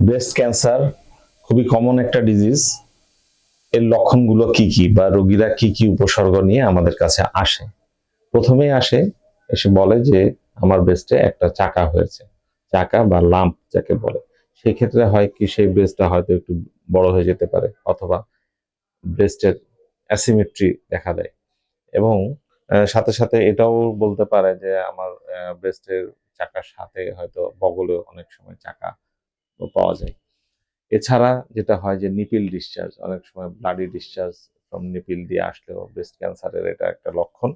Breast cancer খুবই common একটা disease এর লক্ষণগুলো কি কি বা রোগীরা কি কি উপসর্গ নিয়ে আমাদের কাছে আসে? প্রথমেই আসে, এসে বলে যে আমার ব্রেস্টে একটা চাকা হয়েছে। চাকা বা লাম্প যাকে বলে। সেই ক্ষেত্রে হয় কি, সেই ব্রেস্টটা হয়তো একটু বড় হয়ে যেতে পারে অথবা ব্রেস্টের অ্যাসিমেট্রি দেখা দেয়। এবং সাথে সাথে এটাও বলতে পারে যে আমার ব্রেস্টের চাকার সাথে হয়তো বগলেও অনেক সময় চাকা পাওয়া যায়। এছাড়া যেটা হয় যে নিপিল ডিসচার্জ অনেক সময় ব্লাডি ডিসচার্জ ফ্রম নিপিল দিয়ে আসলেও ব্রেস্ট ক্যান্সারের এটা একটা লক্ষণ।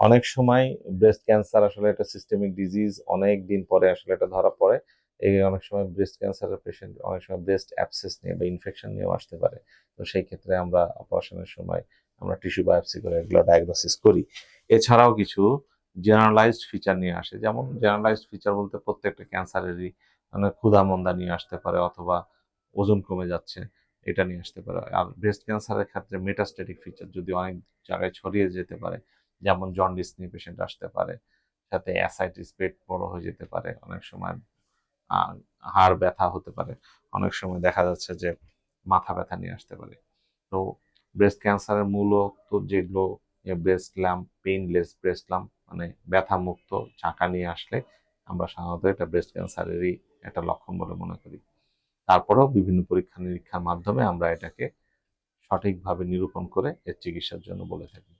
অনেক সময় ব্রেস্ট ক্যান্সার আসলে একটা সিস্টেমিক ডিজিজ অনেক দিন পরে আসলে এটা ধরা পড়ে। এই অনেক সময় ব্রেস্ট ক্যান্সারের পেশেন্ট অনেক সময় ব্রেস্ট অ্যাপসেস নিয়ে বা ইনফেকশন নিয়েও আসতে পারে। তো সেই ক্ষেত্রে আমরা অপারেশনের সময় আমরা টিস্যু বায়োপসি করে এগুলো ডায়াগনোসিস করি। এছাড়াও কিছু জেনারেলাইজড ফিচার নিয়ে আসে। যেমন জেনারেলাইজড ফিচার বলতে প্রত্যেকটা ক্যান্সারেরই ক্ষুধা মন্দা নিয়ে আসতে পারে অথবা ওজন কমে যাচ্ছে, এটা নিয়ে আসতে পারে। আর ব্রেস্ট ক্যান্সারের ক্ষেত্রে মেটাস্টেটিক ফিচার যদি অনেক জায়গায় ছড়িয়ে যেতে পারে, যেমন জন্ডিস নিয়ে পেশেন্ট আসতে পারে, সাথে অ্যাসাইটিস পেট বড় হয়ে যেতে পারে অনেক সময় হাড় ব্যথা হতে পারে, অনেক সময় দেখা যাচ্ছে যে মাথা ব্যথা নিয়ে আসতে পারে। তো ব্রেস্ট ক্যান্সারের মূলত যেগুলো breast lump painless breast lump মানে ব্যথা মুক্ত চাকা নিয়ে আসলে আমরা সাধারণত এটা ব্রেস্ট ক্যান্সারেরই একটা লক্ষণ বলে মনে করি। তারপরেও বিভিন্ন পরীক্ষা নিরীক্ষার মাধ্যমে আমরা এটাকে সঠিকভাবে নিরূপণ করে এর চিকিৎসার জন্য বলে থাকি।